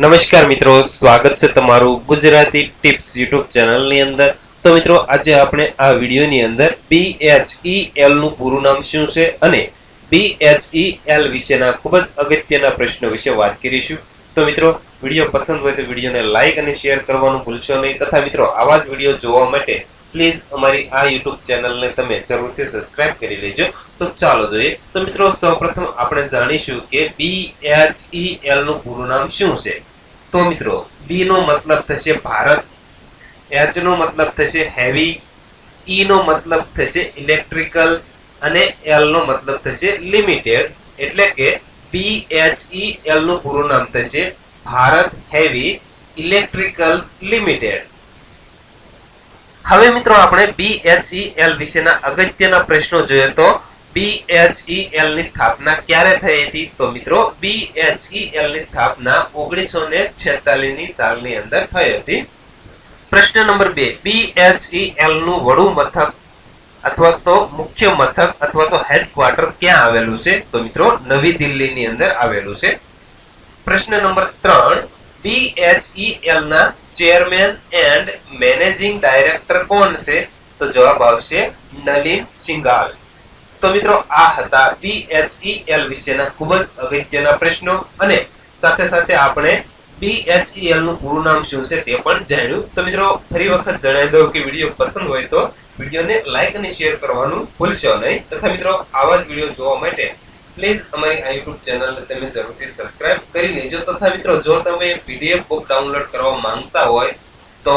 નમસ્કાર મિત્રો, સ્વાગત છે તમારું ગુજરાતી ટિપ્સ યુટ્યુબ ચેનલની અંદર. તો મિત્રો, આજે આપણે આ વિડીયોની અંદર BHEL નું પૂરું નામ શું છે અને BHEL વિશેના ખૂબ જ અગત્યના પ્રશ્નો વિશે વાત કરીશું. તો મિત્રો, વીડિયો પસંદ હોય તો વિડીયોને લાઇક અને શેર કરવાનું ભૂલશો નહીં. તથા મિત્રો, આવા જ વીડિયો જોવા માટે પ્લીઝ અમારી આ યુટ્યુબ ચેનલને તમે જરૂરથી સબસ્ક્રાઇબ કરી લેજો. તો ચાલો જોઈએ. તો મિત્રો, સૌપ્રથમ આપણે જાણીશું કે BHEL નું પૂરું નામ શું છે. તો મિત્રો બી નો મતલબ થશે ભારત એચ નો મતલબ થશે હેવી ઈ નો મતલબ થશે ઇલેક્ટ્રિકલ અને એલ નો મતલબ થશે લિમિટેડ એટલે કે BHEL નું પૂરું નામ થશે ભારત હેવી ઇલેક્ટ્રિકલ્સ લિમિટેડ હવે મિત્રો આપણે બી એચઈએલ વિશેના અગત્યના પ્રશ્નો જોઈએ તો BHEL ની સ્થાપના ક્યારે થઈ હતી? તો મિત્રો BHEL ની સ્થાપના ઓગણીસો ને ની સાલની અંદર થઈ હતી. પ્રશ્ન નંબર બે BHEL નું વડુ મથક અથવા તો મુખ્ય મથક અથવા તો હેડક્વાર્ટર ક્યાં આવેલું છે? તો મિત્રો, નવી દિલ્હીની અંદર આવેલું છે. પ્રશ્ન નંબર ત્રણ BHEL ના ચેરમેન એન્ડ મેનેજિંગ ડાયરેક્ટર કોણ છે? તો જવાબ આવશે નલિન સિંઘાલ. તો મિત્રો, આ હતા BHEL વિશેના ખૂબ જ અગત્યના પ્રશ્નો અને સાથે સાથે આપણે BHEL નું પૂરું નામ શું છે તે પણ જાણ્યું. તો મિત્રો, ફરી વખત જણાવી દઉં કે વીડિયો પસંદ હોય તો વિડીયોને લાઈક અને શેર કરવાનું ભૂલશો નહીં. તથા મિત્રો, આવા જ વીડિયો જોવા માટે પ્લીઝ અમારી આ યુટ્યુબ ચેનલને તમે જરૂરથી સબસ્ક્રાઇબ કરી લેજો. તથા મિત્રો, જો તમે પીડીએફ બુક ડાઉનલોડ કરવા માંગતા હોય, તો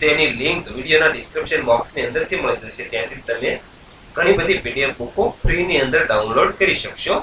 તેની લિંક વિડીયોના ડિસ્ક્રિપ્શન બોક્સની અંદરથી મળી જશે. ત્યાંથી તમે ઘણી બધી પીડીએફ બુકો ફ્રીની અંદર ડાઉનલોડ કરી શકશો.